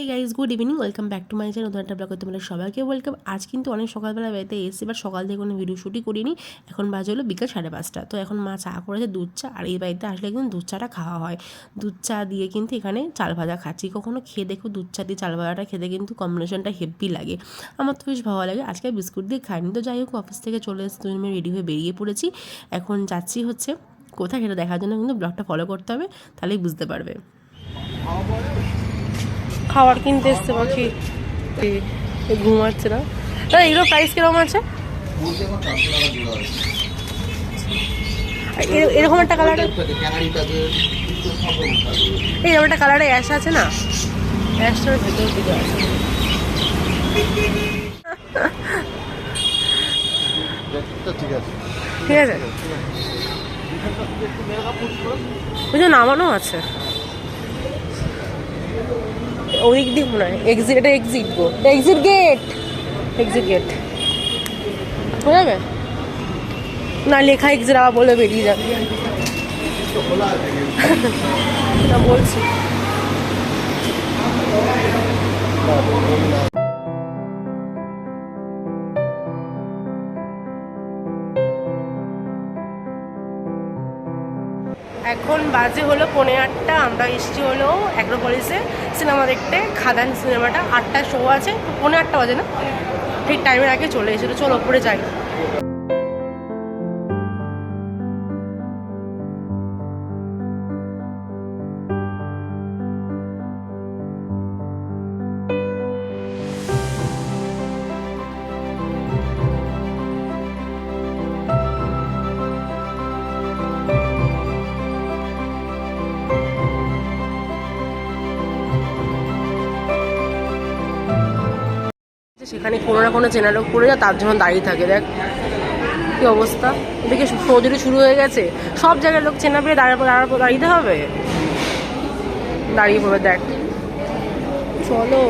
এই guys good evening welcome back to my channel নতুন একটা ব্লগে তোমাদের সবাইকে ওয়েলকাম আজ কিন্তু অনেক সকালবেলা বাড়িতে এসে এবার সকাল থেকে কোনো ভিডিও শ্যুটই করিনি। এখন বাজে হলো বিকাল সাড়ে পাঁচটা। তো এখন মা চা করেছে, দুধ চা, আর এই বাড়িতে আসলে কিন্তু দুধ চাটা খাওয়া হয়। দুধ চা দিয়ে কিন্তু এখানে চাল ভাজা খাচ্ছি। কখনো খেয়ে দেখো দুধ চা দিয়ে চাল ভাজাটা খেতে কিন্তু কম্বিনেশনটা হেভি লাগে। আমার তো বেশ ভালো লাগে। আজকে বিস্কুট দিয়ে খাইনি। তো যাই হোক অফিস থেকে চলে এসে আমি রেডি হয়ে বেরিয়ে পড়েছি। এখন যাচ্ছি হচ্ছে কোথায় সেটা দেখার জন্য কিন্তু ব্লগটা ফলো করতে হবে, তাহলেই বুঝতে পারবে। খাবার কিনতে এসছে পাখি এই এই ঘুমাচ্ছে না। দাদা, এগুলো প্রাইস কীরকম আছে? এরকম একটা কালার থাকে এরকম একটা কালারে অ্যাশ আছে না? অ্যাশটার ভেতর দিকে আছে ঠিক আছে। ঠিক নামানো আছে। ওদিক দিক মনে হয়। এক্সিট এটা exit go. Exit gate exit gate বোঝা যাবে না, লেখা এক্সিট আবার বলে বেরিয়ে যাবে। না বলছি। এখন বাজে হলো পনে আটটা, আমরা এসছি হলো অ্যাগ্রোপলিসে সিনেমা দেখতে, খাদান সিনেমাটা, আটটায় শো আছে, পনে আটটা বাজে না, ঠিক টাইমের আগে চলে এসেছিল চলো ওপরে যাই। সেখানে কোনো না কোনো চেনা লোক পড়ে যায় তার জন্য দাঁড়িয়ে থাকে। দেখ, কি অবস্থা? এদিকে সজুরি শুরু হয়ে গেছে। সব জায়গায় লোক চেনা পেয়ে দাঁড়াবো দাঁড়াবো দাঁড়িয়ে হবে? দাঁড়িয়ে পড়বে, দেখ। চলো।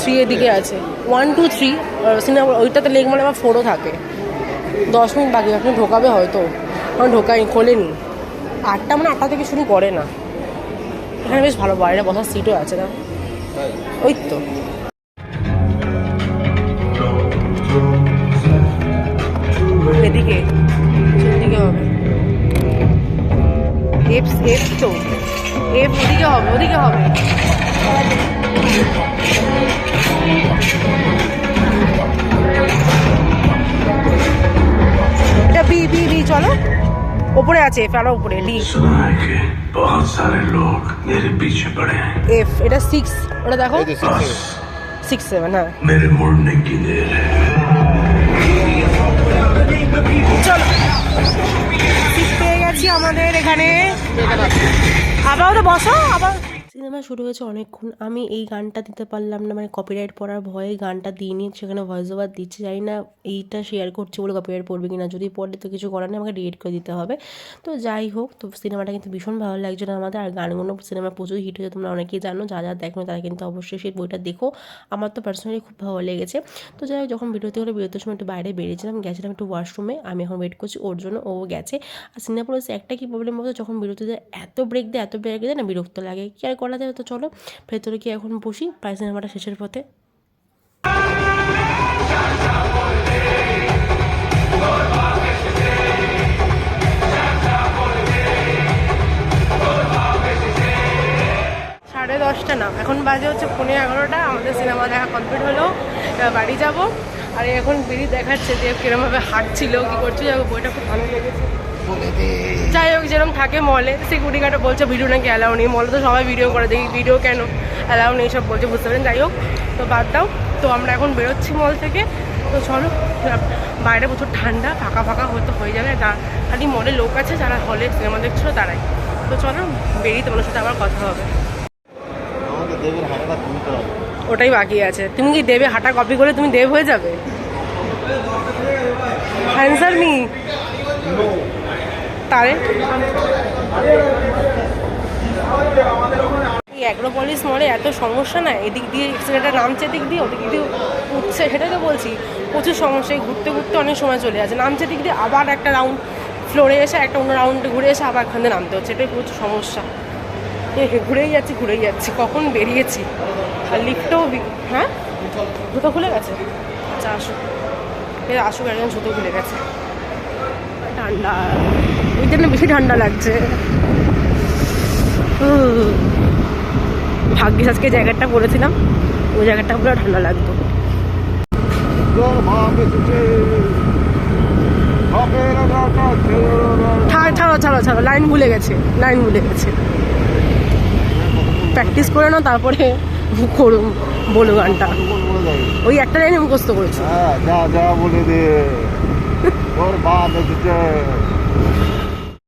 থ্রি এদিকে আছে। ওয়ান টু থ্রি সিনেমা ওইটাতে লেগ আবার ফোরও থাকে। দশ মিনিট বাকি, আপনি ঢোকাবে হয়তো। আমার ঢোকাই খোলেনি। আটটা মানে আটটা থেকে শুরু করে না। এখানে বেশ ভালো বাইরে বসার সিটও আছে না? ওই তো। এদিকে হবে। এফ এফ ওদিকে হবে ওদিকে হবে। উপরে আছে ফেলা উপরে ডি এফ এটা সিক্স ওটা দেখো। 6 7 হ্যাঁ। মেরে মরনে কি চলো। পেয়ে গেছি আমাদের এখানে। আবার বসো আবার সিনেমা শুরু হয়েছে অনেকক্ষণ। আমি এই গানটা দিতে পারলাম না মানে কপিরাইট পড়ার ভয়ে গানটা দিইনি, সেখানে ভয়েস ওভার দিচ্ছি, জানি না এইটা শেয়ার করছি বলে কপিরাইট পড়বে কিনা। যদি পড়ে তো কিছু করার নেই, আমাকে ডিলিট করে দিতে হবে। তো যাই হোক, তো সিনেমাটা কিন্তু ভীষণ ভালো লাগছে না আমাদের, আর গানগুলো সিনেমা প্রচুর হিট হয়েছে, তোমরা অনেকেই জানো, যা যা দেখো তারা কিন্তু অবশ্যই সেই বইটা দেখো। আমার তো পার্সোনালি খুব ভালো লেগেছে। তো যাই হোক, যখন বিরতি হলো, বিরতির সময় একটু বাইরে বেরিয়েছিলাম, গেছিলাম একটু ওয়াশরুমে আমি এখন ওয়েট করছি ওর জন্য, ও গেছে। আর সিনেমাপুরে একটা কি প্রবলেম বলতো, যখন বিরতিতে এত ব্রেক দেয়, এত ব্রেক দেয় না, বিরক্ত লাগে। কি আর করা যাবে তো চলো, ভেতরে কি এখন বসি প্রায় সিনেমাটা শেষের পথে। সাড়ে দশটা না, এখন বাজে হচ্ছে পনেরো এগারোটা, আমাদের সিনেমা দেখা কমপ্লিট হলো বাড়ি যাব। আর এখন বেরিয়ে দেখাচ্ছে যে কিরমভাবে হাঁটছিল, কি করছে বইটা খুব ভালো লেগেছে। যাই হোক যেরকম থাকে মলে। সিকিউরিটি গার্ডে বলছে ভিডিও নাকি অ্যালাউ নেই। মলে তো সবাই ভিডিও করে দেখি ভিডিও কেন অ্যালাউ নেই সব বলছে বুঝতে পারেন যাই হোক তো বাদ দাও। তো আমরা এখন বেরোচ্ছি মল থেকে। তো চলো বাইরে প্রচুর ঠান্ডা ফাঁকা ফাঁকা হয়তো হয়ে যাবে। খালি মলে লোক আছে যারা হলে সিনেমা দেখছিল তারাই। তো চলো বেরিয়ে তোমার সাথে আবার কথা হবে। ওটাই বাকি আছে। তুমি কি দেবে হাঁটা কপি করে তুমি দেব হয়ে যাবে? অ্যান্সার মি তারে। অ্যাগ্রোপলিস মলে এত সমস্যা না, এদিক দিয়ে এক্সিলেটার নামছে দিক দিয়ে ওদিক দিয়ে উঠছে, সেটাই তো বলছি। প্রচুর সমস্যা, এই ঘুরতে ঘুরতে অনেক সময় চলে যাচ্ছে নামছে দিক দিয়ে আবার একটা রাউন্ড ফ্লোরে এসে, একটা অন্য রাউন্ডে ঘুরে এসে আবার এখানে নামতে হচ্ছে। এটাই প্রচুর সমস্যা। ঘুরেই যাচ্ছি ঘুরেই যাচ্ছি। কখন বেরিয়েছি? আর লিফটও হ্যাঁ? জুতো খুলে গেছে? আচ্ছা আসুক। এ, আসুক, একজন জুতো খুলে গেছে। ঠান্ডা। ওই জন্য বেশি ঠান্ডা লাগছে। ভাগ্যিস আজকে জায়গাটা করেছিলাম ওই জায়গাটা পুরো ঠান্ডা লাগতো। ছাড়ো ছাড়ো ছাড়ো। লাইন ভুলে গেছে। লাইন ভুলে গেছে। প্র্যাকটিস করে নাও, তারপরে করুন বলো গানটা। ওই একটা লাইনে মুখস্থ করেছ। হ্যাঁ যা যা বলে দে।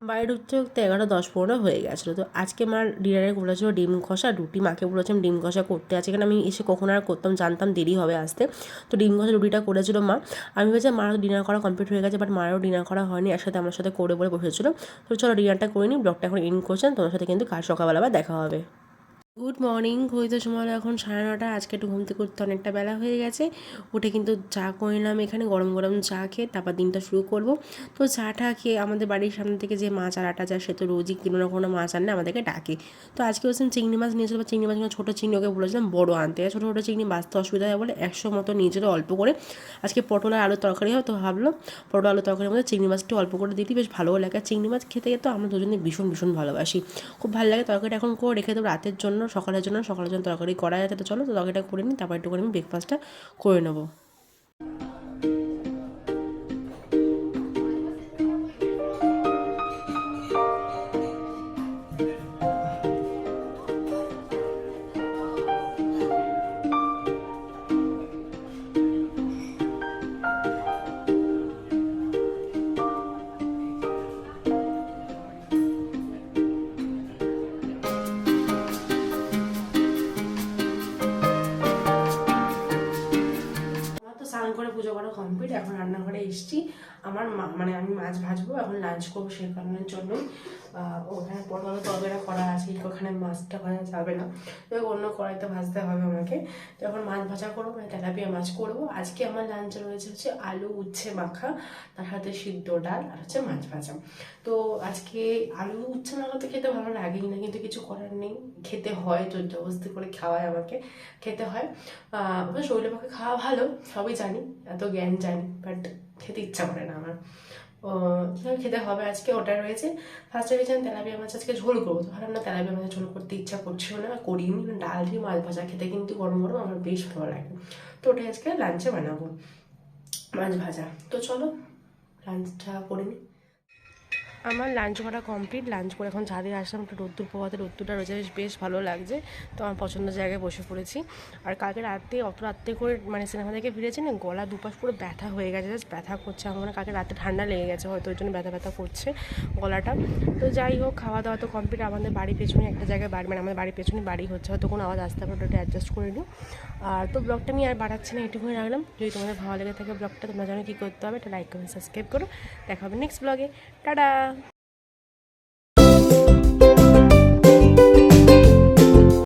বাইরে ঢুকতে ঢুকতে এগারো দশ পনেরো হয়ে গেছিল। তো আজকে মার ডিনারে করেছিল ডিম কষা, রুটি মাকে বলেছিলাম ডিম কষা করতে। আছে এখানে আমি এসে কখন আর করতাম জানতাম দেরি হবে আসতে। তো ডিম কষা রুটিটা করেছিল মা। আমি ভেবেছি মারও ডিনার করা কমপ্লিট হয়ে গেছে, বাট মারও ডিনার করা হয়নি। একসাথে আমার সাথে করে বলে বসেছিল। তো চলো ডিনারটা করে নিই, ব্লগটা এখন ইন করছেন তোমার সাথে কিন্তু কাল সকালবেলা দেখা হবে। গুড মর্নিং, ঘড়িতে সময় এখন সাড়ে নটা, আজকে একটু ঘুম থেকে উঠতে অনেকটা বেলা হয়ে গেছে। উঠে কিন্তু চা করে নিলাম এখানে, গরম গরম চা খেয়ে তারপর দিনটা শুরু করব। তো চাটা খেয়ে আমাদের বাড়ির সামনে থেকে যে মাছ আড়াটা যায়, সে তো রোজই কোনো না কোনো মাছ আনলে আমাদেরকে ডাকে। তো আজকে ওসম চিংড়ি মাছ নিয়েছিল বা চিংড়ি মাছগুলো ছোটো চিংড়ি, ওকে বলেছিলাম বড়ো আনতে। ছোটো ছোটো চিংড়ি বাঁচতে অসুবিধা হয় বলে একশো মতো নিয়েছিল অল্প করে। আজকে পটল আর আলুর তরকারি হয়, তো ভাবলো পটল আলু তরকারির মধ্যে চিংড়ি মাছটি অল্প করে দিতে বেশ ভালো লাগে। চিংড়ি মাছ খেতে খেতে আমরা দুজনে ভীষণ ভীষণ ভালোবাসি। খুব ভালো লাগে তরকারিটা এখন করে রেখে দেবো, রাতের জন্য সকালের জন্য সকালের জন্য তরকারি করা যাচ্ছে তো চলো তো তরকারিটা করে নিই, তারপর একটু করে আমি ব্রেকফাস্টটা করে নেব। আমার মা- মানে আমি মাছ ভাজবো এখন লাঞ্চ করব সেই কারণের জন্যই। আহ, ওখানে পটল তরকারিটা করা আছে ওখানে মাছটা ভাজা যাবে না। তো অন্য কড়াইতে ভাজতে হবে আমাকে। তো এখন মাছ ভাজা করব মানে তেলাপিয়া মাছ করব। আজকে আমার লাঞ্চ রয়েছে হচ্ছে আলু উচ্ছে মাখা তার সাথে সিদ্ধ ডাল আর হচ্ছে মাছ ভাজা। তো আজকে আলু উচ্ছে মাখা তো খেতে ভালো লাগেই না কিন্তু কিছু করার নেই। খেতে হয় জোর করে খাওয়ায় আমাকে খেতে হয়। শরীরের পক্ষে খাওয়া ভালো সবই জানি এত জ্ঞান জানি বাট খেতে ইচ্ছা করে না আমার। খেতে হবে, আজকে ওটা রয়েছে। ফার্স্টে ভেবেছিলাম তেলাপিয়া মাছ আজকে ঝোল করব। তো ভাবলাম না, তেলাপিয়া মাছের ঝোল করতে ইচ্ছা করছিল না বা করিনি ডাল দিয়ে মাছ ভাজা, খেতে কিন্তু গরম গরম, আমার বেশ ভালো লাগে। তো ওটাই আজকে লাঞ্চে বানাবো, মাছ ভাজা। তো চলো লাঞ্চটা করে নিই আমার লাঞ্চ করা কমপ্লিট লাঞ্চ করে এখন ছাদে আসলাম, একটু রোদ্দুর পোহাতে রোদ্দুরটা রয়েছে, বেশ ভালো লাগছে। তো আমার পছন্দের জায়গায় বসে পড়েছি। আর কালকে রাতে, অত রাত্রে করে মানে সিনেমা থেকে ফিরেছি না, গলা দুপাশ পুরো ব্যথা হয়ে গেছে জাস্ট ব্যথা করছে আমার কালকে রাতে ঠান্ডা লেগে গেছে হয়তো, ওই জন্য ব্যথা ব্যথা করছে গলাটা। তো যাই হোক, খাওয়া দাওয়া তো কমপ্লিট আমাদের বাড়ির পেছনে একটা জায়গায় বাড়ি মানে আমাদের বাড়ির পেছনে বাড়ি হচ্ছে, হয়তো কোনো আওয়াজ আসতে পারে, ওটা অ্যাডজাস্ট করে নিও আর তো ব্লগটা আমি আর বাড়াচ্ছি না, এটুকুই রাখলাম। যদি তোমাদের ভালো লেগে থাকে ব্লগটা তোমরা জানো কী করতে হবে এটা লাইক কমেন্ট সাবস্ক্রাইব করো। দেখা হবে নেক্সট ব্লগে টাটা!